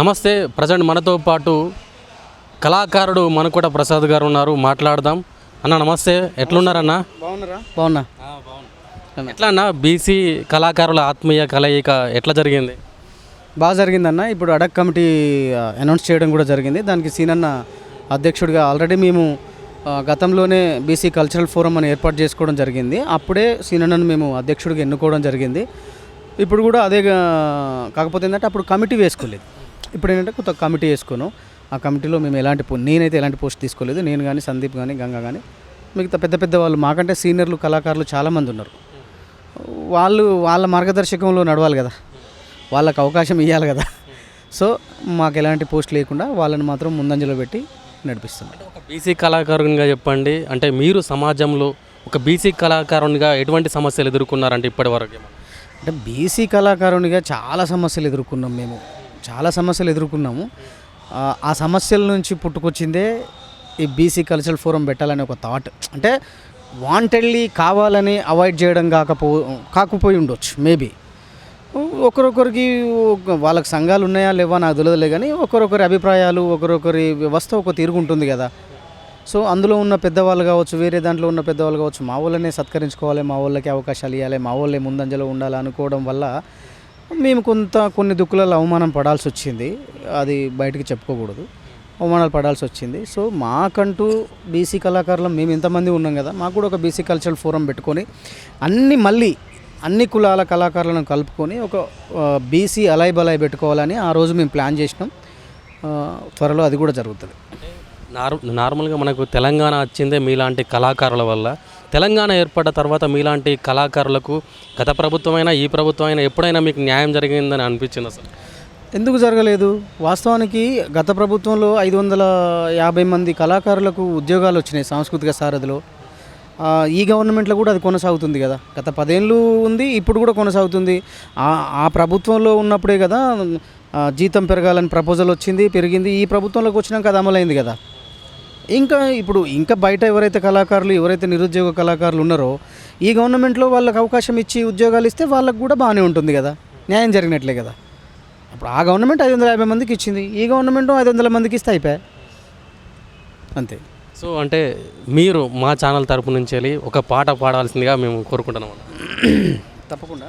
నమస్తే ప్రజెంట్ మనతో పాటు కళాకారుడు మనకోట ప్రసాద్ గారు ఉన్నారు మాట్లాడదాం. అన్న నమస్తే. ఎట్లున్నారన్న? బాగున్నారా? బాగున్నా. ఎట్లా అన్న బీసీ కళాకారుల ఆత్మీయ కలయిక ఎట్లా జరిగింది? బాగా జరిగిందన్న. ఇప్పుడు అడక్ కమిటీ అనౌన్స్ చేయడం కూడా జరిగింది. దానికి సీనన్న అధ్యక్షుడిగా ఆల్రెడీ మేము గతంలోనే బీసీ కల్చరల్ ఫోరం అని ఏర్పాటు చేసుకోవడం జరిగింది. అప్పుడే సీనన్నను మేము అధ్యక్షుడిగా ఎన్నుకోవడం జరిగింది. ఇప్పుడు కూడా అదే కాకపోతే ఏంటంటే అప్పుడు కమిటీ వేసుకోలేదు. ఇప్పుడు ఏంటంటే కొత్త కమిటీ వేసుకోను ఆ కమిటీలో మేము ఎలాంటి పో- నేనైతే ఎలాంటి పోస్ట్ తీసుకోలేదు. నేను కానీ సందీప్ కానీ గంగా కానీ మిగతా పెద్ద పెద్ద వాళ్ళు మాకంటే సీనియర్లు కళాకారులు చాలామంది ఉన్నారు. వాళ్ళు వాళ్ళ మార్గదర్శకంలో నడవాలి కదా. వాళ్ళకి అవకాశం ఇవ్వాలి కదా. సో మాకు ఎలాంటి పోస్ట్ లేకుండా వాళ్ళని మాత్రం ముందంజలో పెట్టి నడిపిస్తున్నాం. ఒక బీసీ కళాకారునిగా చెప్పండి. అంటే మీరు సమాజంలో ఒక బీసీ కళాకారునిగా ఎటువంటి సమస్యలు ఎదుర్కొన్నారంటే ఇప్పటి వరకు ఏమన్నా? అంటే బీసీ కళాకారునిగా చాలా సమస్యలు ఎదుర్కొన్నాం మేము. చాలా సమస్యలు ఎదుర్కొన్నాము. ఆ, సమస్యల నుంచి పుట్టుకొచ్చిందే ఈ బీసీ కల్చరల్ ఫోరం పెట్టాలనే ఒక థాట్. అంటే వాంటెడ్లీ కావాలని అవాయిడ్ చేయడం కాకపో కాకపోయి ఉండొచ్చు మేబీ. ఒకరొకరికి వాళ్ళకి సంఘాలు ఉన్నాయా లేవా నాకు తెలియదులే కానీ ఒకరొకరి అభిప్రాయాలు ఒకరొకరి వ్యవస్థ ఒక తీరుగు ఉంటుంది కదా. సో అందులో ఉన్న పెద్దవాళ్ళు కావచ్చు వేరే దాంట్లో ఉన్న పెద్దవాళ్ళు కావచ్చు మా వాళ్ళనే సత్కరించుకోవాలి మా వాళ్ళకి అవకాశాలు ఇవ్వాలి మా వాళ్ళే ముందంజలో ఉండాలి అనుకోవడం వల్ల మేము కొంత కొన్ని దుక్కులలో అవమానం పడాల్సి వచ్చింది. అది బయటికి చెప్పుకోకూడదు. అవమానాలు పడాల్సి వచ్చింది. సో మాకంటూ బీసీ కళాకారులు మేము ఎంతమంది ఉన్నాం కదా మాకు కూడా ఒక బీసీ కల్చరల్ ఫోరం పెట్టుకొని అన్ని మళ్ళీ అన్ని కులాల కళాకారులను కలుపుకొని ఒక బీసీ అలాయ్ బలాయ్ పెట్టుకోవాలని ఆ రోజు మేము ప్లాన్ చేసినాం. త్వరలో అది కూడా జరుగుతుంది. నార్ నార్మల్గా మనకు తెలంగాణ వచ్చిందే మీలాంటి కళాకారుల వల్ల. తెలంగాణ ఏర్పడ్డ తర్వాత మీలాంటి కళాకారులకు గత ప్రభుత్వమైనా ఈ ప్రభుత్వమైనా ఎప్పుడైనా మీకు న్యాయం జరిగిందని అనిపించింది అసలు ఎందుకు జరగలేదు? వాస్తవానికి గత ప్రభుత్వంలో ఐదు వందల యాభై మంది కళాకారులకు ఉద్యోగాలు వచ్చినాయి సాంస్కృతిక సారథిలో. ఈ గవర్నమెంట్లో కూడా అది కొనసాగుతుంది కదా. గత పదేళ్ళు ఉంది ఇప్పుడు కూడా కొనసాగుతుంది. ఆ ఆ ప్రభుత్వంలో ఉన్నప్పుడే కదా జీతం పెరగాలని ప్రపోజల్ వచ్చింది పెరిగింది. ఈ ప్రభుత్వంలోకి వచ్చినాక అది అమలైంది కదా. ఇంకా ఇప్పుడు ఇంకా బయట ఎవరైతే కళాకారులు ఎవరైతే నిరుద్యోగ కళాకారులు ఉన్నారో ఈ గవర్నమెంట్లో వాళ్ళకి అవకాశం ఇచ్చి ఉద్యోగాలు ఇస్తే వాళ్ళకు కూడా బాగానే ఉంటుంది కదా. న్యాయం జరిగినట్లే కదా. అప్పుడు ఆ గవర్నమెంట్ ఐదు వందల యాభై మందికి ఇచ్చింది ఈ గవర్నమెంట్ ఐదు వందల మందికి ఇస్తే అయిపోయా. అంతే. సో అంటే మీరు మా ఛానల్ తరపు నుంచి వెళ్ళి ఒక పాట పాడాల్సిందిగా మేము కోరుకుంటున్నాం. తప్పకుండా.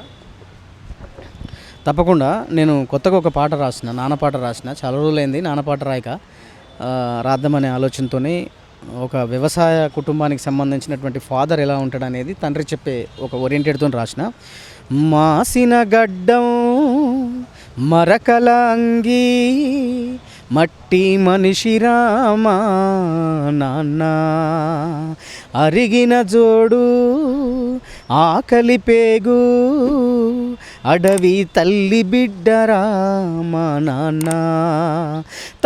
తప్పకుండా నేను కొత్తగా ఒక పాట రాసిన నాన్న పాట రాసిన చాలా రోజులైంది నాన్న పాట రాయక. రాద్దామనే ఆలోచనతోనే ఒక వ్యవసాయ కుటుంబానికి సంబంధించినటువంటి ఫాదర్ ఎలా ఉంటాడు అనేది తండ్రి చెప్పే ఒక ఓరియంటెడ్తో రాసిన మాసిన గడ్డం మరకల అంగి మట్టి మనిషి రామా నాన్న అరిగిన జోడు ఆకలి పేగు అడవి తల్లి బిడ్డరా మా నాన్న.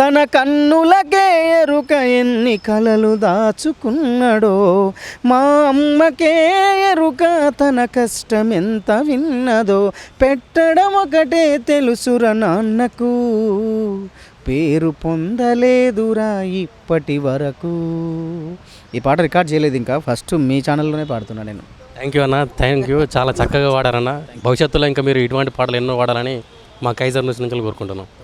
తన కన్నులకే ఎరుక ఎన్ని కలలు దాచుకున్నాడో మా అమ్మకే ఎరుక తన కష్టం ఎంత విన్నదో పెట్టడం ఒకటే తెలుసుర నాన్నకు. పేరు పొందలేదురా ఇప్పటి వరకు. ఈ పాట రికార్డ్ చేయలేదు ఇంకా. ఫస్ట్ మీ ఛానల్లోనే పాడుతున్నా నేను. థ్యాంక్ యూ అన్న. థ్యాంక్ యూ చాలా చక్కగా వాడారన్న. భవిష్యత్తులో ఇంకా మీరు ఇటువంటి పాటలు ఎన్నో వాడాలని మా కైజర్ నుంచి నుంచి కోరుకుంటున్నాం.